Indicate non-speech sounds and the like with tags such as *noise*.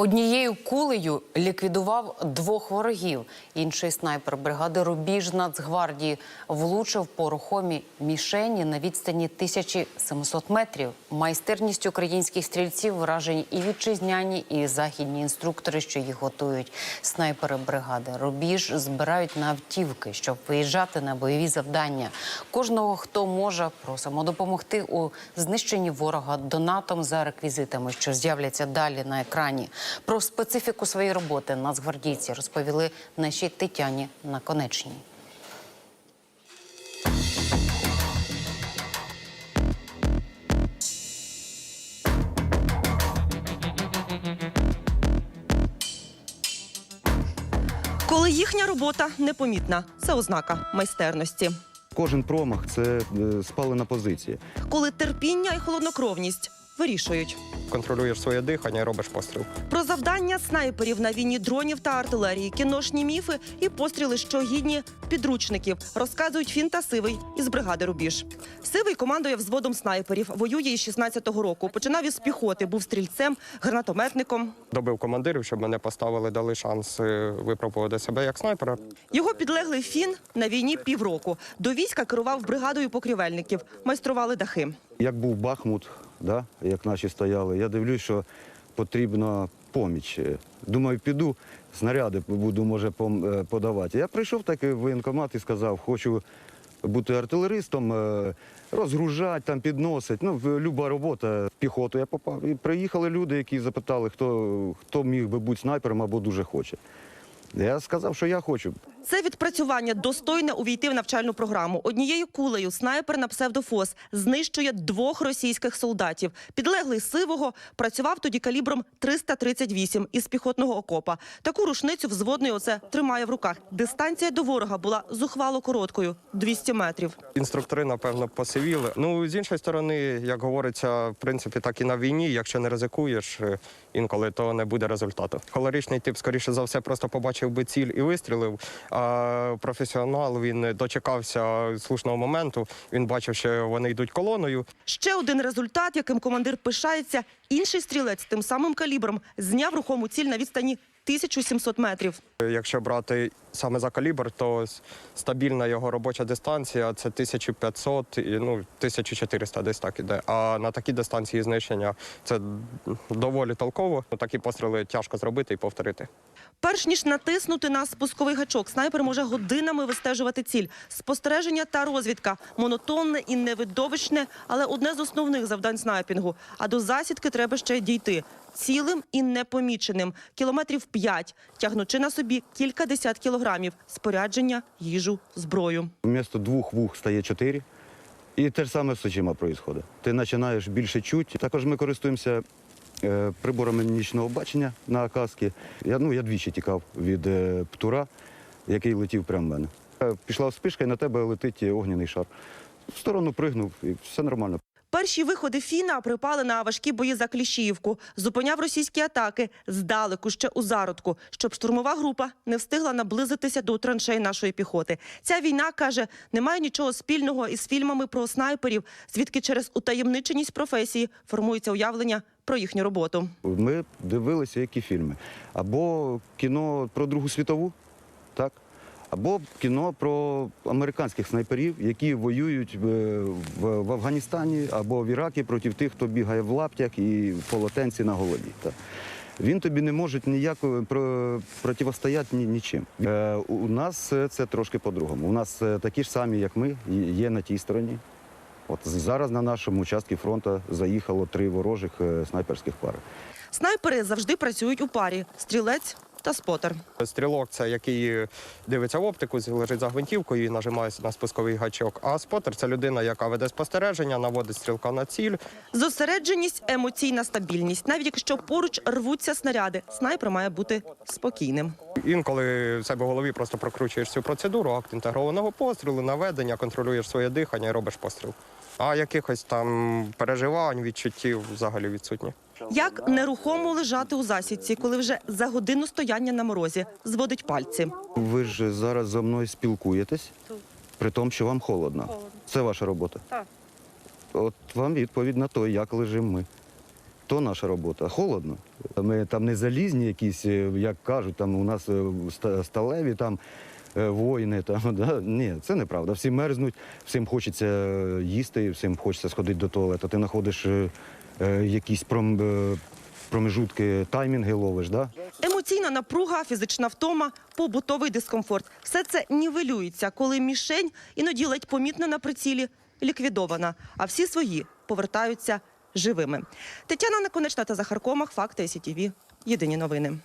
Однією кулею ліквідував двох ворогів. Інший снайпер бригади Рубіж Нацгвардії влучив по рухомій мішені на відстані 1700 метрів. Майстерність українських стрільців вражені і вітчизняні, і західні інструктори, що їх готують. Снайпери бригади Рубіж збирають на автівки, щоб виїжджати на бойові завдання. Кожного, хто може, просимо допомогти у знищенні ворога донатом за реквізитами, що з'являться далі на екрані. Про специфіку своєї роботи нацгвардійці розповіли нашій Тетяні Наконечній. Коли їхня робота непомітна, це ознака майстерності. Кожен промах це е, спалена позиція. Коли терпіння і холоднокровність вирішують. контролюєш своє дихання і робиш постріл. Про завдання снайперів на війні дронів та артилерії, кіношні міфи і постріли, що гідні підручників, розказують Фін та Сивий із бригади Рубіж. Сивий командує взводом снайперів, воює із 16-го року. Починав із піхоти, був стрільцем, гранатометником. Добив командирів, щоб мене поставили, дали шанс е, випробувати себе як снайпера. Його підлеглий Фін на війні півроку. До війська керував бригадою покрівельників, майстрували дахи. Як був Бахмут, да, як наші стояли, я дивлюсь, що потрібна поміч. Думаю, піду, снаряди буду, може, е, подавати. Я прийшов таки в воєнкомат і сказав, хочу бути артилеристом, е, розгружати, там, підносити. Ну, люба робота. В піхоту я попав. І приїхали люди, які запитали, хто, хто міг би бути снайпером або дуже хоче. Я сказав, що я хочу. Це відпрацювання достойне увійти в навчальну програму. Однією кулею снайпер на псевдофос знищує двох російських солдатів. Підлеглий сивого працював тоді калібром 338 із піхотного окопа. Таку рушницю взводний оце тримає в руках. Дистанція до ворога була зухвало короткою 200 метрів. Інструктори, напевно, посивіли. Ну, з іншої сторони, як говориться, в принципі, так і на війні, якщо не ризикуєш е, інколи, то не буде результату. Холоричний тип, скоріше за все, просто побачив би ціль і вистрілив. Професіонал він дочекався слушного моменту. Він бачив, що вони йдуть колоною. Ще один результат, яким командир пишається. Інший стрілець тим самим калібром зняв рухому ціль на відстані 1700 метрів. Якщо брати саме за калібр, то стабільна його робоча дистанція це 1500, і, ну 1400 десь так іде. А на такій дистанції знищення це доволі толково. Такі постріли тяжко зробити і повторити. Перш ніж натиснути на спусковий гачок, снайпер може годинами вистежувати ціль. Спостереження та розвідка монотонне і невидовищне, але одне з основних завдань снайпінгу. А до засідки треба ще дійти цілим і непоміченим. Кілометрів п'ять, тягнучи на собі кількадесят кілограмів спорядження, їжу, зброю. Вмісто двох вух стає чотири. І те ж саме з очима відбувається. Ти починаєш більше чути. Також ми користуємося е, приборами нічного бачення на каски. Я, ну, я двічі тікав від е, птура, який летів прямо в мене. Е, Пішла вспишка, і на тебе летить огняний шар. В сторону пригнув, і все нормально. Перші виходи Фіна припали на важкі бої за Кліщіївку. Зупиняв російські атаки здалеку, ще у зародку, щоб штурмова група не встигла наблизитися до траншей нашої піхоти. Ця війна, каже, не має нічого спільного із фільмами про снайперів, звідки через утаємниченість професії формується уявлення про їхню роботу. Ми дивилися, які фільми. Або кіно про Другу світову, так? Або кіно про американських снайперів, які воюють в, в, Афганістані або в Іракі проти тих, хто бігає в лаптях і в полотенці на голові. Він тобі не може ніяк про, противостояти ні, нічим. Е, у нас е, це трошки по-другому. У нас е, такі ж самі, як ми, є на тій стороні. От зараз на нашому участку фронту заїхало три ворожих е, снайперських пари. Снайпери завжди працюють у парі: стрілець та спотер. Стрілок це який дивиться в оптику, лежить за гвинтівкою і нажимає на спусковий гачок. А спотер це людина, яка веде спостереження, наводить стрілка на ціль. Зосередженість, емоційна стабільність. Навіть якщо поруч рвуться снаряди, снайпер має бути спокійним. Інколи в себе в голові просто прокручуєш цю процедуру, акт інтегрованого пострілу, наведення, контролюєш своє дихання і робиш постріл. А якихось там переживань, відчуттів взагалі відсутні. Як нерухомо лежати у засідці, коли вже за годину стояння на морозі зводить пальці. Ви ж зараз зі мною спілкуєтесь, при тому, що вам холодно. Це ваша робота. Так. От вам відповідь на те, як лежимо ми. То наша робота. Холодно. Ми там не залізні якісь, е, як кажуть, там у нас е, сталеві там е, воїни. Там, *laughs* да? Ні, це неправда. Всі мерзнуть, всім хочеться їсти, всім хочеться сходити до туалету. Ти знаходиш якісь пром, е, промежутки, таймінги ловиш. Да? Емоційна напруга, фізична втома, побутовий дискомфорт. Все це нівелюється, коли мішень іноді ледь помітна на прицілі ліквідована, а всі свої повертаються живими. Тетяна Наконечна та Захар Комах, Факти СІТІВІ. Єдині новини.